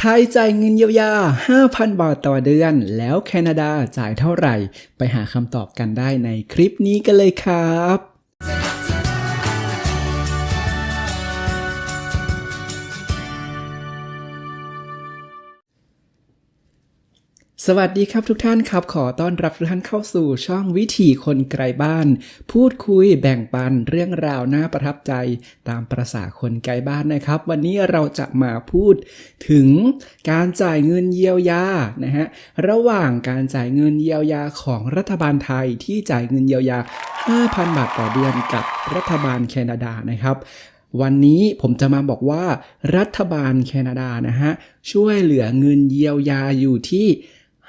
ไทยจ่ายเงินเยียวยา 5,000 บาทต่อเดือน แล้วแคนาดาจ่ายเท่าไหร่ ไปหาคำตอบกันได้ในคลิปนี้กันเลยครับ สวัสดีครับทุกท่านครับ ขอต้อนรับทุกท่านเข้าสู่ช่องวิถีคนไกลบ้าน พูดคุยแบ่งปันเรื่องราวน่าประทับใจตามประษาคนไกลบ้านนะครับ วันนี้เราจะมาพูดถึงการจ่ายเงินเยียวยานะฮะระหว่างการจ่ายเงินเยียวยาของรัฐบาลไทยที่จ่ายเงินเยียวยา 5,000 บาทต่อเดือนกับรัฐบาลแคนาดานะครับวันนี้ผมจะมาบอกว่ารัฐบาลแคนาดานะฮะช่วยเหลือเงินเยียวยาอยู่ที่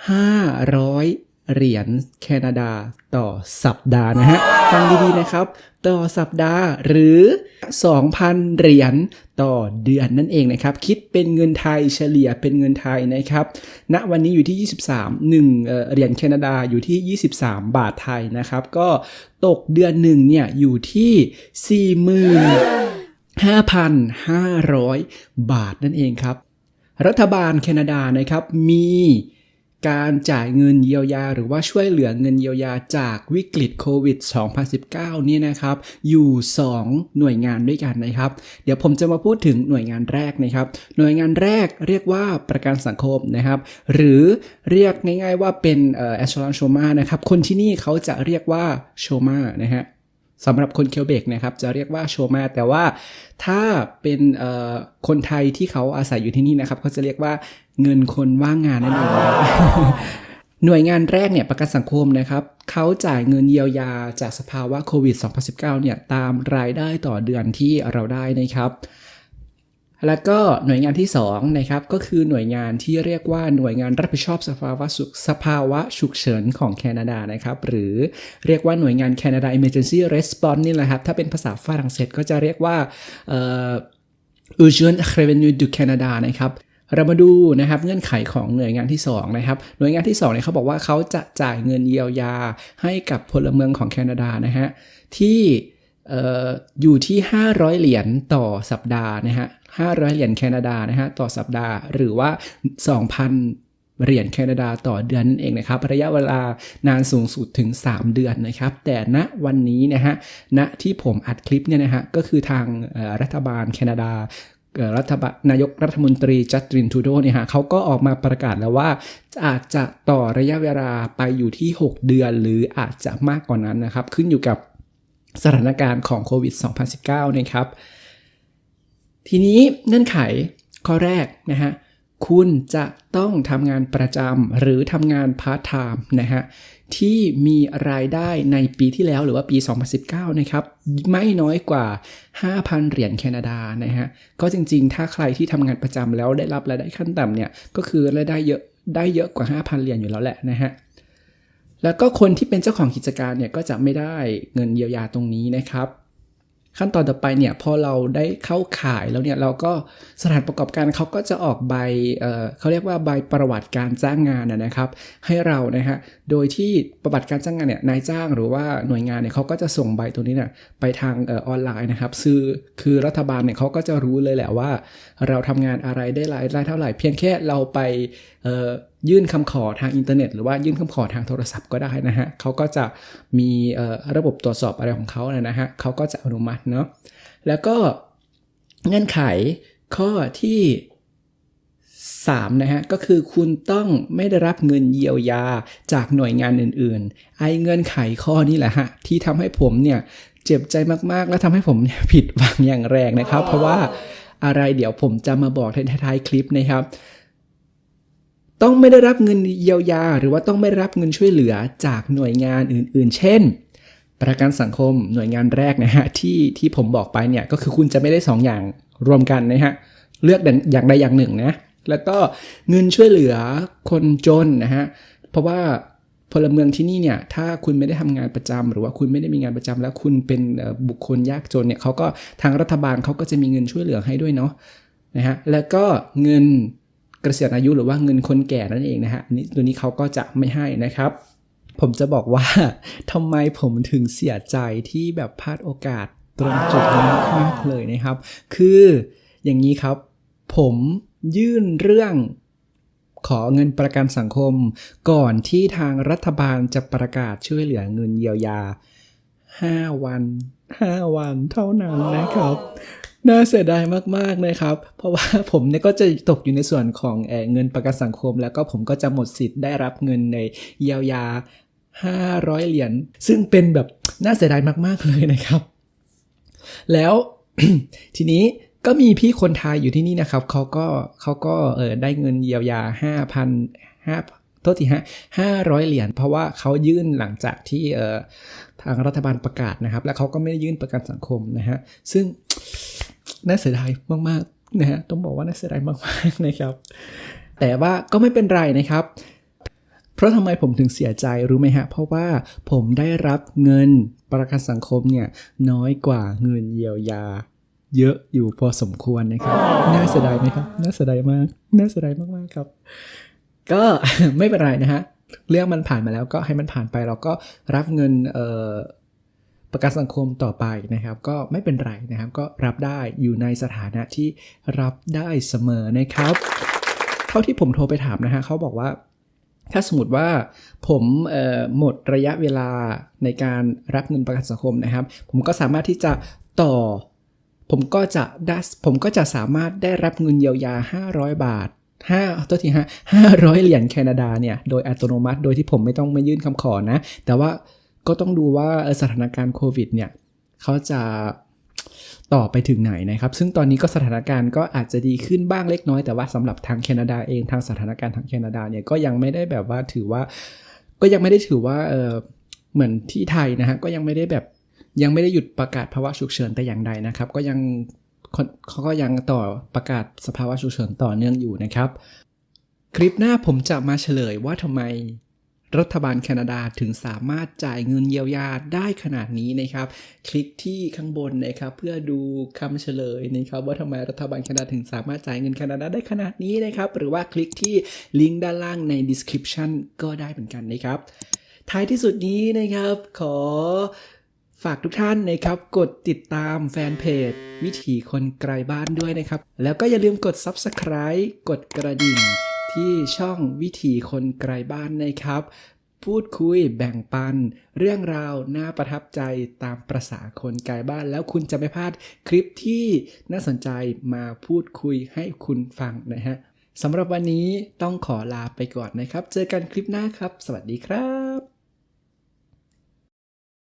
500 เหรียญแคนาดาต่อสัปดาห์นะฮะ ฟังดีๆนะครับ ต่อสัปดาห์หรือ 2,000 เหรียญต่อเดือนนั่นเองนะครับ คิดเป็นเงินไทยเฉลี่ยเป็นเงินไทยนะครับณวันนี้อยู่ที่ 23 1เอ่อเหรียญแคนาดาอยู่ที่ 23 บาทไทยนะครับ ก็ตกเดือนหนึ่งเนี่ยอยู่ที่ 40,000 5,500 บาทนั่นเองครับ รัฐบาลแคนาดานะครับมี การจ่ายเงินเยียวยา หรือว่าช่วยเหลือเงินเยียวยาจากวิกฤตโควิด 2019 เนี่ยนะครับ อยู่ 2 หน่วยงานด้วยกันนะครับ เดี๋ยวผมจะมาพูดถึงหน่วยงานแรกนะครับ หน่วยงานแรกเรียกว่าประกันสังคมนะครับ หรือเรียกง่ายๆว่าเป็นเอ่อ assurance Shoma นะครับ คนที่นี่เขาจะเรียกว่า Shoma นะฮะ สำหรับคนเคียวเบกนะครับจะเรียกว่าโชมา แต่ว่าถ้าเป็นคนไทยที่เขาอาศัยอยู่ที่นี่นะครับเขาจะเรียกว่าเงินคนว่างงานนั่นเองหน่วยงานแรกเนี่ยประกันสังคมนะครับเขาจ่ายเงินเยียวยาจากสภาวะโควิด 2019 เนี่ยตามรายได้ต่อเดือนที่เราได้นะครับ แล้วก็หน่วยงานที่2นะครับก็คือหน่วยงานที่เรียกว่าหน่วยงานรับผิดชอบสภาวะสุขสภาวะฉุกเฉินของแคนาดานะครับหรือเรียกว่าหน่วยงาน Canada Emergency Response นี่แหละครับถ้าเป็นภาษาฝรั่งเศสก็จะเรียกว่าเอ่อ Urgent Revenue du Canada นะครับเรามาดูนะครับเงื่อนไขของหน่วยงานที่2นะครับหน่วยงานที่2เนี่ยเขาบอกว่าเขาจะจ่ายเงินเยียวยาให้กับพลเมืองของแคนาดานะฮะที่ ออยู่ที่ 500 เหรียญต่อสัปดาห์นะฮะ 500 เหรียญแคนาดานะฮะต่อสัปดาห์ หรือว่า 2,000 เหรียญแคนาดาต่อเดือนนั่นเองนะครับ ระยะเวลานานสูงสุดถึง 3 เดือนนะครับ แต่ณวันนี้นะฮะ ณที่ผมอัดคลิปเนี่ยนะฮะ ก็คือทางรัฐบาลแคนาดารัฐบาลนายกรัฐมนตรีจัสตินทูโดเนี่ยฮะเขาก็ออกมาประกาศแล้วว่า อาจจะต่อระยะเวลาไปอยู่ที่ 6 เดือน หรืออาจจะมากกว่านั้นนะครับ ขึ้นอยู่กับ สถานการณ์ของโควิด 2019 นะครับ ทีนี้เงื่อนไขข้อแรกนะฮะคุณจะต้องทำงานประจำหรือทำงานพาร์ทไทม์นะฮะที่มีรายได้ในปีที่แล้วหรือว่าปี 2019 นะครับ ไม่น้อยกว่า 5,000 เหรียญแคนาดานะฮะก็จริงๆ ถ้าใครที่ทำงานประจำแล้วได้รับรายได้ขั้นต่ำเนี่ย ก็คือรายได้เยอะได้เยอะกว่า 5,000 เหรียญอยู่แล้วแหละนะฮะ แล้วก็คนที่เป็นเจ้าของกิจการเนี่ยก็จะไม่ได้เงินเยียวยาตรงนี้นะครับ ขั้นตอนต่อไปเนี่ยพอเราได้เข้าขายแล้วเนี่ยเราก็สถานประกอบการเขาก็จะออกใบเเขาเรียกว่าใบประวัติการจ้างงานนะครับ ให้เรานะฮะโดยที่ประวัติการจ้างงานเนี่ยนายจ้างหรือว่าหน่วยงานเนี่ยเขาก็จะส่งใบตัวนี้เนี่ยไปทางออออนไลน์นะครับซึ่งคือรัฐบาลเนี่ยเขาก็จะรู้เลยแหละว่า เราทำงานอะไรได้รายได้เท่าไหร่เพียงแค่เราไปเยื่นคำขอทางอินเทอร์เน็ต หรือว่ายื่นคำขอทางโทรศัพท์ก็ได้นะฮะเขาก็จะมีระบบตรวจสอบอะไรของเขานะฮะเขาก็จะอนุมัติเนาะแล้วก็เงื่อนไขข้อที่3นะฮะก็คือคุณต้องไม่ได้รับเงินเยียวยาจากหน่วยงานอื่นๆ ไอเงื่อนไขข้อนี้แหละฮะที่ทำให้ผมเนี่ยเจ็บใจมากๆ และทำให้ผมเนี่ยผิดหวังอย่างแรงนะครับ เพราะว่าอะไรเดี๋ยวผมจะมาบอกในท้ายๆคลิปนะครับ ต้องไม่ได้รับเงินเยียวยา หรือว่าต้องไม่ได้รับเงินช่วยเหลือจากหน่วยงานอื่น ๆ เช่น ประกันสังคมหน่วยงานแรกนะฮะที่ที่ผมบอกไปเนี่ยก็คือคุณจะไม่ได้สองอย่างรวมกันนะฮะเลือกอย่างใดอย่างหนึ่งนะแล้วก็เงินช่วยเหลือคนจนนะฮะเพราะว่าพลเมืองที่นี่เนี่ยถ้าคุณไม่ได้ทำงานประจำหรือว่าคุณไม่ได้มีงานประจำแล้วคุณเป็นบุคคลยากจนเนี่ยเขาก็ทางรัฐบาลเขาก็จะมีเงินช่วยเหลือให้ด้วยเนาะนะฮะแล้วก็เงิน เกษียณอายุหรือว่าเงินคนแก่นั่นเองนะฮะอันนี้ตัวนี้เขาก็จะไม่ให้นะครับ ผมจะบอกว่าทำไมผมถึงเสียใจที่แบบพลาดโอกาสตรงจุดนี้มากเลยนะครับ คืออย่างนี้ครับ ผมยื่นเรื่องขอเงินประกันสังคม ก่อนที่ทางรัฐบาลจะประกาศช่วยเหลือเงินเยียวยา 5 วัน 5 วันเท่านั้นนะครับ น่าเสียดายมากๆนะครับ เพราะว่าผมเนี่ยก็จะตกอยู่ในส่วนของเอเงินประกันสังคม แล้วก็ผมก็จะหมดสิทธิ์ได้รับเงินในเยียวยา 500 เหรียญซึ่งเป็นแบบน่าเสียดายมากๆเลยนะครับ แล้วทีนี้ก็มีพี่คนไทยอยู่ที่นี่นะครับเขาก็เขาก็เออได้เงินเยียวยา 5,000 5โทษทีฮะ500 เหรียญเพราะว่าเขายื่นหลังจากที่เออทางรัฐบาลประกาศนะครับ แล้วเขาก็ไม่ได้ยื่นประกันสังคมนะฮะซึ่ง น่าเสียดายมากๆนะฮะต้องบอกว่าน่าเสียดายมากๆนะครับ แต่ว่าก็ไม่เป็นไรนะครับ เพราะทำไมผมถึงเสียใจรู้ไหมฮะ เพราะว่าผมได้รับเงินประกันสังคมเนี่ยน้อยกว่าเงินเยียวยา เยอะอยู่พอสมควรนะครับน่าเสียดายไหมครับน่าเสียดายมากน่าเสียดายมากๆครับ ก็ไม่เป็นไรนะฮะเรื่องมันผ่านมาแล้วก็ให้มันผ่านไปเราก็รับเงินเอ่อ ประกันสังคมต่อไปนะครับ ก็ไม่เป็นไรนะครับ ก็รับได้อยู่ในสถานะที่รับได้เสมอนะครับ เท่าที่ผมโทรไปถามนะฮะเขาบอกว่า ถ้าสมมติว่าผมหมดระยะเวลาในการรับเงินประกันสังคมนะครับ ผมก็สามารถที่จะต่อ ผมก็จะได้ผมก็จะสามารถได้รับเงินเยียวยา 500 บาท5ตัวทีฮะ500เหรียญแคนาดาเนี่ย โดยอัตโนมัติ โดยที่ผมไม่ต้องมายื่นคำขอนะ แต่ว่า ก็ต้องดูว่าสถานการณ์โควิดเนี่ยเขาจะต่อไปถึงไหนนะครับ ซึ่งตอนนี้ก็สถานการณ์ก็อาจจะดีขึ้นบ้างเล็กน้อย แต่ว่าสำหรับทางแคนาดาเองทางสถานการณ์ทางแคนาดาเนี่ยก็ยังไม่ได้แบบว่าถือว่า ก็ยังไม่ได้ถือว่าเออเหมือนที่ไทยนะฮะก็ยังไม่ได้แบบยังไม่ได้หยุดประกาศภาวะฉุกเฉินแต่อย่างใดนะครับ ก็ยังเขาก็ยังต่อประกาศสภาวะฉุกเฉินต่อเนื่องอยู่นะครับ คลิปหน้าผมจะมาเฉลยว่าทำไม รัฐบาลแคนาดาถึงสามารถจ่ายเงินเยียวยาได้ขนาดนี้นะครับ คลิกที่ข้างบนนะครับ เพื่อดูคำเฉลยนะครับ ว่าทำไมรัฐบาลแคนาดาถึงสามารถจ่ายเงินแคนาดาได้ขนาดนี้นะครับ หรือว่าคลิกที่ลิงก์ด้านล่างใน description ก็ได้เหมือนกันนะครับ ท้ายที่สุดนี้นะครับขอฝากทุกท่านนะครับกดติดตามแฟนเพจ วิถีคนไกลบ้านด้วยนะครับ แล้วก็อย่าลืมกด Subscribe กดกระดิ่ง ที่ช่องวิถีคนไกลบ้านนะครับ พูดคุยแบ่งปัน เรื่องราวน่าประทับใจตามประษาคนไกลบ้าน แล้วคุณจะไม่พลาดคลิปที่น่าสนใจมาพูดคุยให้คุณฟังนะฮะสำหรับวันนี้ต้องขอลาไปก่อนนะครับ เจอกันคลิปหน้าครับ สวัสดีครับ